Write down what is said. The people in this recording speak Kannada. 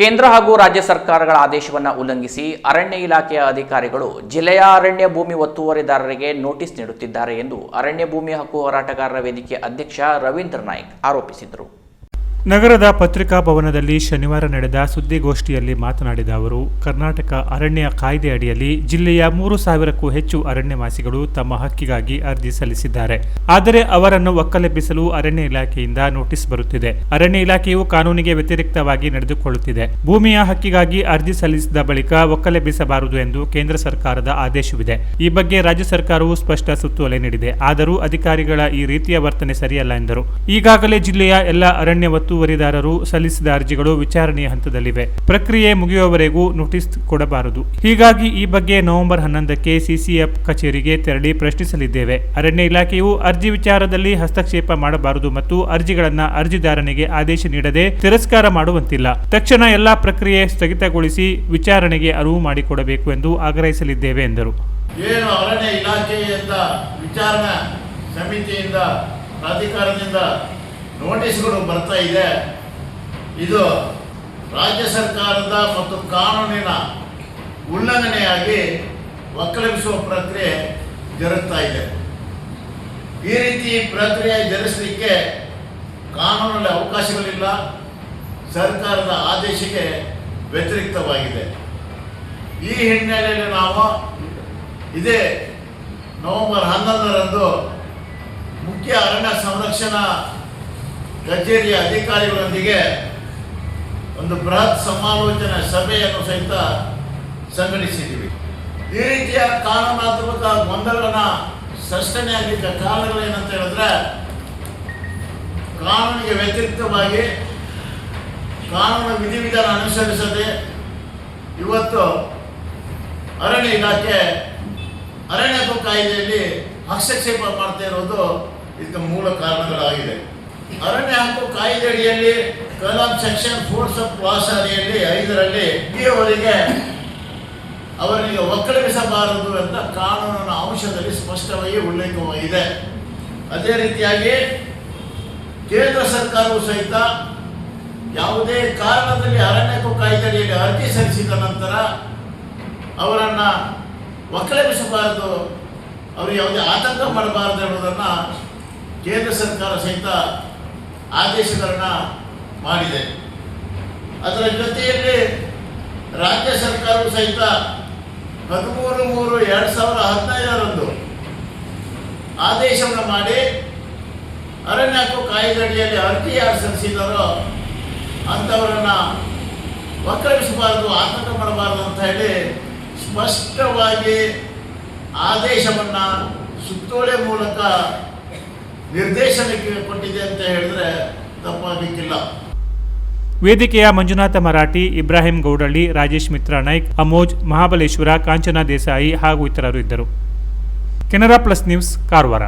ಕೇಂದ್ರ ಹಾಗೂ ರಾಜ್ಯ ಸರ್ಕಾರಗಳ ಆದೇಶವನ್ನು ಉಲ್ಲಂಘಿಸಿ ಅರಣ್ಯ ಇಲಾಖೆಯ ಅಧಿಕಾರಿಗಳು ಜಿಲ್ಲೆಯ ಅರಣ್ಯ ಭೂಮಿ ಒತ್ತುವರಿದಾರರಿಗೆ ನೋಟಿಸ್ ನೀಡುತ್ತಿದ್ದಾರೆ ಎಂದು ಅರಣ್ಯ ಭೂಮಿ ಹಕ್ಕು ಹೋರಾಟಗಾರರ ವೇದಿಕೆ ಅಧ್ಯಕ್ಷ ರವೀಂದ್ರ ನಾಯ್ಕ್ ಆರೋಪಿಸಿದರು. ನಗರದ ಪತ್ರಿಕಾ ಭವನದಲ್ಲಿ ಶನಿವಾರ ನಡೆದ ಸುದ್ದಿಗೋಷ್ಠಿಯಲ್ಲಿ ಮಾತನಾಡಿದ ಅವರು, ಕರ್ನಾಟಕ ಅರಣ್ಯ ಕಾಯ್ದೆ ಅಡಿಯಲ್ಲಿ ಜಿಲ್ಲೆಯ ಮೂರು ಸಾವಿರಕ್ಕೂ ಹೆಚ್ಚು ಅರಣ್ಯವಾಸಿಗಳು ತಮ್ಮ ಹಕ್ಕಿಗಾಗಿ ಅರ್ಜಿ ಸಲ್ಲಿಸಿದ್ದಾರೆ. ಆದರೆ ಅವರನ್ನು ಒಕ್ಕಲೆಬ್ಬಿಸಲು ಅರಣ್ಯ ಇಲಾಖೆಯಿಂದ ನೋಟಿಸ್ ಬರುತ್ತಿದೆ. ಅರಣ್ಯ ಇಲಾಖೆಯು ಕಾನೂನಿಗೆ ವ್ಯತಿರಿಕ್ತವಾಗಿ ನಡೆದುಕೊಳ್ಳುತ್ತಿದೆ. ಭೂಮಿಯ ಹಕ್ಕಿಗಾಗಿ ಅರ್ಜಿ ಸಲ್ಲಿಸಿದ ಬಳಿಕ ಒಕ್ಕಲೆಬ್ಬಿಸಬಾರದು ಎಂದು ಕೇಂದ್ರ ಸರ್ಕಾರದ ಆದೇಶವಿದೆ. ಈ ಬಗ್ಗೆ ರಾಜ್ಯ ಸರ್ಕಾರವು ಸ್ಪಷ್ಟ ಸುತ್ತೋಲೆ ನೀಡಿದೆ. ಆದರೂ ಅಧಿಕಾರಿಗಳ ಈ ರೀತಿಯ ವರ್ತನೆ ಸರಿಯಲ್ಲ ಎಂದರು. ಈಗಾಗಲೇ ಜಿಲ್ಲೆಯ ಎಲ್ಲ ಅರಣ್ಯ ಒತ್ತುವರಿದಾರರು ಸಲ್ಲಿಸಿದ ಅರ್ಜಿಗಳು ವಿಚಾರಣೆಯ ಹಂತದಲ್ಲಿವೆ. ಪ್ರಕ್ರಿಯೆ ಮುಗಿಯುವವರೆಗೂ ನೋಟಿಸ್ ಕೊಡಬಾರದು. ಹೀಗಾಗಿ ಈ ಬಗ್ಗೆ ನವೆಂಬರ್ ಹನ್ನೊಂದಕ್ಕೆ ಸಿಸಿಎಫ್ ಕಚೇರಿಗೆ ತೆರಳಿ ಪ್ರಶ್ನಿಸಲಿದ್ದೇವೆ. ಅರಣ್ಯ ಇಲಾಖೆಯು ಅರ್ಜಿ ವಿಚಾರದಲ್ಲಿ ಹಸ್ತಕ್ಷೇಪ ಮಾಡಬಾರದು ಮತ್ತು ಅರ್ಜಿಗಳನ್ನು ಅರ್ಜಿದಾರನಿಗೆ ಆದೇಶ ನೀಡದೆ ತಿರಸ್ಕಾರ ಮಾಡುವಂತಿಲ್ಲ. ತಕ್ಷಣ ಎಲ್ಲಾ ಪ್ರಕ್ರಿಯೆ ಸ್ಥಗಿತಗೊಳಿಸಿ ವಿಚಾರಣೆಗೆ ಅರಿವು ಮಾಡಿಕೊಡಬೇಕು ಎಂದು ಆಗ್ರಹಿಸಲಿದ್ದೇವೆ ಎಂದರು. ಏನು ಅರಣ್ಯ ಇಲಾಖೆಯಿಂದ ವಿಚಾರಣಾ ಸಮಿತಿಯಿಂದ ಪ್ರಾಧಿಕಾರದಿಂದ ನೋಟಿಸ್ಗಳು ಬರ್ತಾ ಇದೆ. ಇದು ರಾಜ್ಯ ಸರ್ಕಾರದ ಮತ್ತು ಕಾನೂನಿನ ಉಲ್ಲಂಘನೆಯಾಗಿ ಒಕ್ಕಲಿಸುವ ಪ್ರಕ್ರಿಯೆ ಜರುಗ್ತಾ ಇದೆ. ಈ ರೀತಿ ಪ್ರಕ್ರಿಯೆ ಜರುಗಿಸಲಿಕ್ಕೆ ಕಾನೂನಲ್ಲಿ ಅವಕಾಶಗಳಿಲ್ಲ. ಸರ್ಕಾರದ ಆದೇಶಕ್ಕೆ ವ್ಯತಿರಿಕ್ತವಾಗಿದೆ. ಈ ಹಿನ್ನೆಲೆಯಲ್ಲಿ ನಾವು ಇದೇ ನವೆಂಬರ್ ಹನ್ನೊಂದರಂದು ಮುಖ್ಯ ಅರಣ್ಯ ಸಂರಕ್ಷಣಾ ಕಚೇರಿಯ ಅಧಿಕಾರಿಗಳೊಂದಿಗೆ ಒಂದು ಬೃಹತ್ ಸಮಾಲೋಚನಾ ಸಭೆಯನ್ನು ಸಹಿತ ಸಂಘಟಿಸಿದ್ದೀವಿ. ಈ ರೀತಿಯ ಕಾನೂನಾತ್ಮಕ ಗೊಂದಲನ ಸೃಷ್ಟನೆ ಆಗಿದ್ದ ಕಾರಣಗಳು ಏನಂತ ಹೇಳಿದ್ರೆ, ಕಾನೂನಿಗೆ ವ್ಯತಿರಿಕ್ತವಾಗಿ ಕಾನೂನು ವಿಧಿವಿಧಾನ ಅನುಸರಿಸದೆ ಇವತ್ತು ಅರಣ್ಯ ಇಲಾಖೆ, ಅರಣ್ಯ ಕಾಯ್ದೆಯಲ್ಲಿ ಹಸ್ತಕ್ಷೇಪ ಮಾಡ್ತಾ ಇರೋದು ಇದಕ್ಕೆ ಮೂಲ ಕಾರಣಗಳಾಗಿದೆ. ಅರಣ್ಯ ಹಕ್ಕು ಕಾಯ್ದೆ ಅಡಿಯಲ್ಲಿ ಕಲಂ ಸೆಕ್ಷನ್ ಫೋರ್ಸ್ ಆಫ್ ಕ್ಲಾಸ್ ಅಡಿಯಲ್ಲಿ ಐದರಲ್ಲಿ ಅವರಿಗೆ ಅವರಿಗೆ ಒಕ್ಕಲಿಸಬಾರದು ಅಂತ ಕಾನೂನಿನ ಅಂಶದಲ್ಲಿ ಸ್ಪಷ್ಟವಾಗಿ ಉಲ್ಲೇಖವಾಗಿದೆ. ಅದೇ ರೀತಿಯಾಗಿ ಕೇಂದ್ರ ಸರ್ಕಾರವು ಸಹಿತ ಯಾವುದೇ ಕಾರಣದಲ್ಲಿ ಅರಣ್ಯಕ್ಕೂ ಹಕ್ಕು ಕಾಯ್ದೆ ಅರ್ಜಿ ಸಲ್ಲಿಸಿದ ನಂತರ ಅವರನ್ನು ಒಕ್ಕಲಿಸಬಾರದು ಅವರು ಯಾವುದೇ ಆತಂಕ ಮಾಡಬಾರದು ಎಂಬುದನ್ನು ಕೇಂದ್ರ ಸರ್ಕಾರ ಸಹಿತ ಆದೇಶಗಳನ್ನು ಮಾಡಿದೆ. ಅದರ ಜೊತೆಯಲ್ಲಿ ರಾಜ್ಯ ಸರ್ಕಾರವು ಸಹಿತ ಹದಿಮೂರು ಮೂರು ಎರಡು ಸಾವಿರದ ಹದಿನೈದರಂದು ಆದೇಶವನ್ನು ಮಾಡಿ ಅರಣ್ಯ ಹಕ್ಕು ಕಾಯ್ದೆಯಲ್ಲಿ ಅರ್ಜಿ ಯಾರು ಸಲ್ಲಿಸಿದಾರೋ ಅಂಥವರನ್ನು ಒಕ್ಕಳಿಸಬಾರ್ದು ಆತಂಕ ಮಾಡಬಾರದು ಅಂತ ಹೇಳಿ ಸ್ಪಷ್ಟವಾಗಿ ಆದೇಶವನ್ನು ಸುತ್ತೋಲೆ ಮೂಲಕ ನಿರ್ದೇಶನಕ್ಕೆ ಕೊಟ್ಟಿದೆ ಅಂತ ಹೇಳಿದ್ರೆ ತಪ್ಪಾಗಲಿಕ್ಕಿಲ್ಲ ವೇದಿಕೆಯ ಮಂಜುನಾಥ ಮರಾಠಿ, ಇಬ್ರಾಹಿಂ ಗೌಡಳ್ಳಿ, ರಾಜೇಶ್ ಮಿತ್ರಾ ನಾಯ್ಕ್, ಅಮೋಜ್, ಮಹಾಬಲೇಶ್ವರ, ಕಾಂಚನ ದೇಸಾಯಿ ಹಾಗೂ ಇತರರು ಇದ್ದರು. Canara plus news, Karwar.